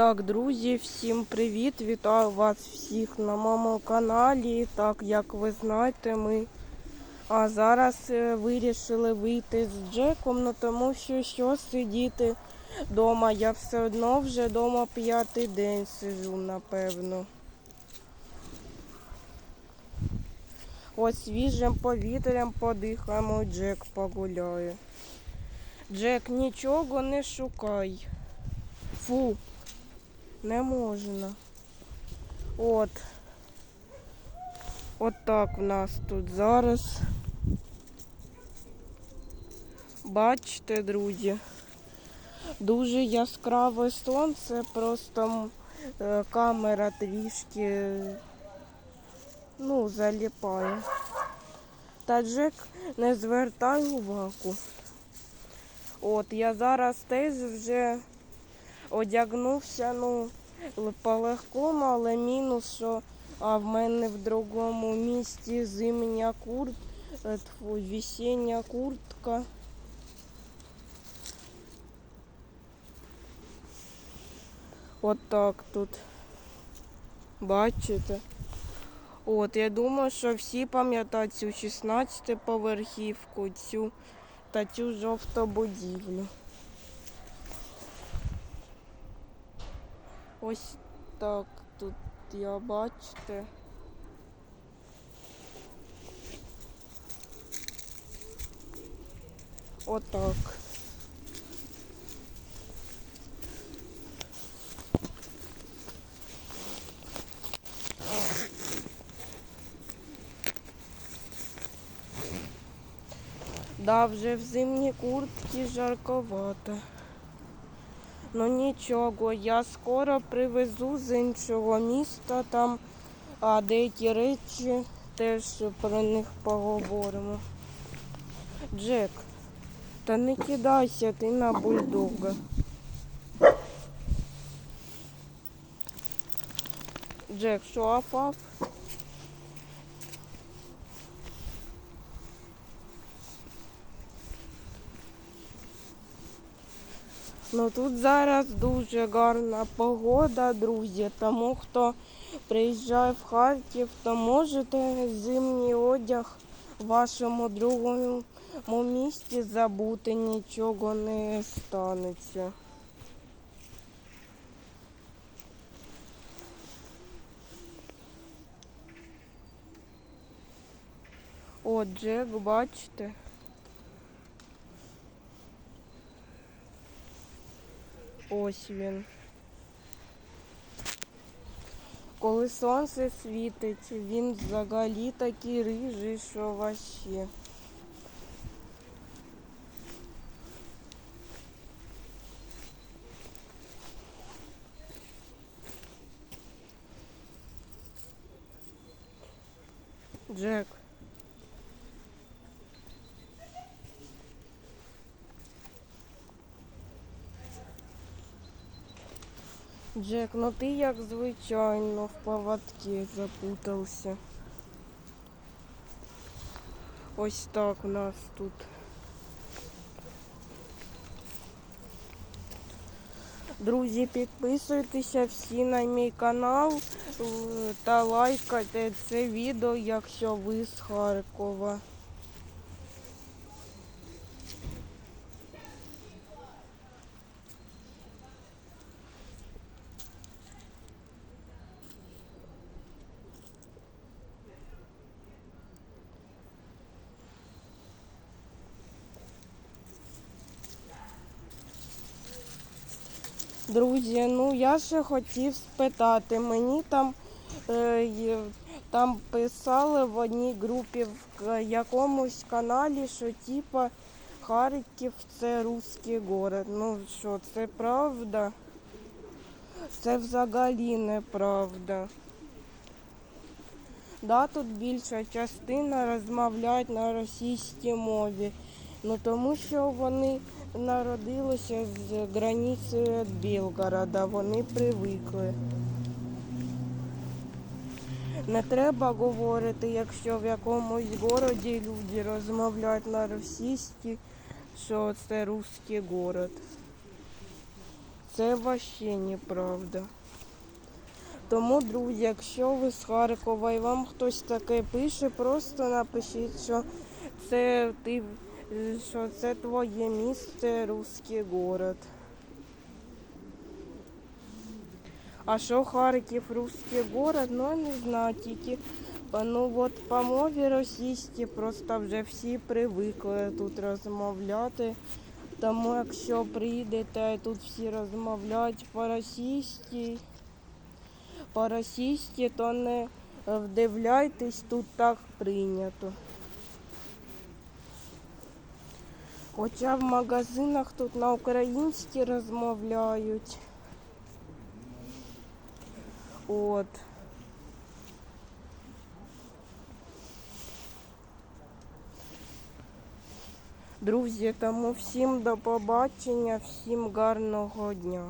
Так, друзі, всім привіт! Вітаю вас всіх на моєму каналі. Так, як ви знаєте, ми а зараз е, вирішили вийти з Джеком, ну тому що що сидіти вдома. Я все одно вже вдома п'ятий день сижу, напевно. Ось свіжим повітрям подихаємо, Джек погуляє. Джек, нічого не шукай. Фу. Не можна. От. От так в нас тут зараз. Бачите, друзі. Дуже яскраве сонце, просто е, камера трішки ну, заліпає. Та Джек не звертай увагу. От я зараз теж вже одягнувся, ну, л- по-легкому, але мінус, що а в мене в другому місті зимня курт, е, весіння куртка. От так тут. Бачите? От, я думаю, що всі пам'ятають цю 16 поверхівку, цю та цю жовту будівлю. Ось так тут я бачите. Отак. Да, вже в зимній куртці жарковато. Ну нічого, я скоро привезу з іншого міста там а деякі речі теж про них поговоримо. Джек, та не кидайся ти на бульдога. Джек, що афаф? Ну тут зараз дуже гарна погода, друзі. Тому хто приїжджає в Харків, то можете зимній одяг в вашому другому місті забути, нічого не станеться. О, Джек, бачите? Ось він. Коли сонце світить, він взагалі такий рижий, що вообще. Джек. Джек, ну ти як звичайно в поводке запутався. Ось так у нас тут. Друзі, підписуйтеся всі на мій канал е, та лайкайте це відео, якщо ви з Харкова. Друзі, ну я ще хотів спитати. Мені там, е, там писали в одній групі в якомусь каналі, що типа Харків це русський город. Ну що, це правда? Це взагалі неправда. Да, тут більша частина розмовляють на російській мові. Ну тому що вони народилися з границі від Білгорода, вони привикли. Не треба говорити, якщо в якомусь городі люди розмовляють на російській, що це русський город. Це вообще неправда. Тому, друзі, якщо ви з Харкова і вам хтось таке пише, просто напишіть, що це ти що це твоє місце, русський город. А що Харків русський город, ну не знаю, тільки ну от по мові російській просто вже всі привикли тут розмовляти. Тому якщо прийдете, тут всі розмовляють по-російськи, по-російськи, то не вдивляйтесь, тут так прийнято. Хоча в магазинах тут на українській розмовляють. От. Друзі, тому всім до побачення, всім гарного дня.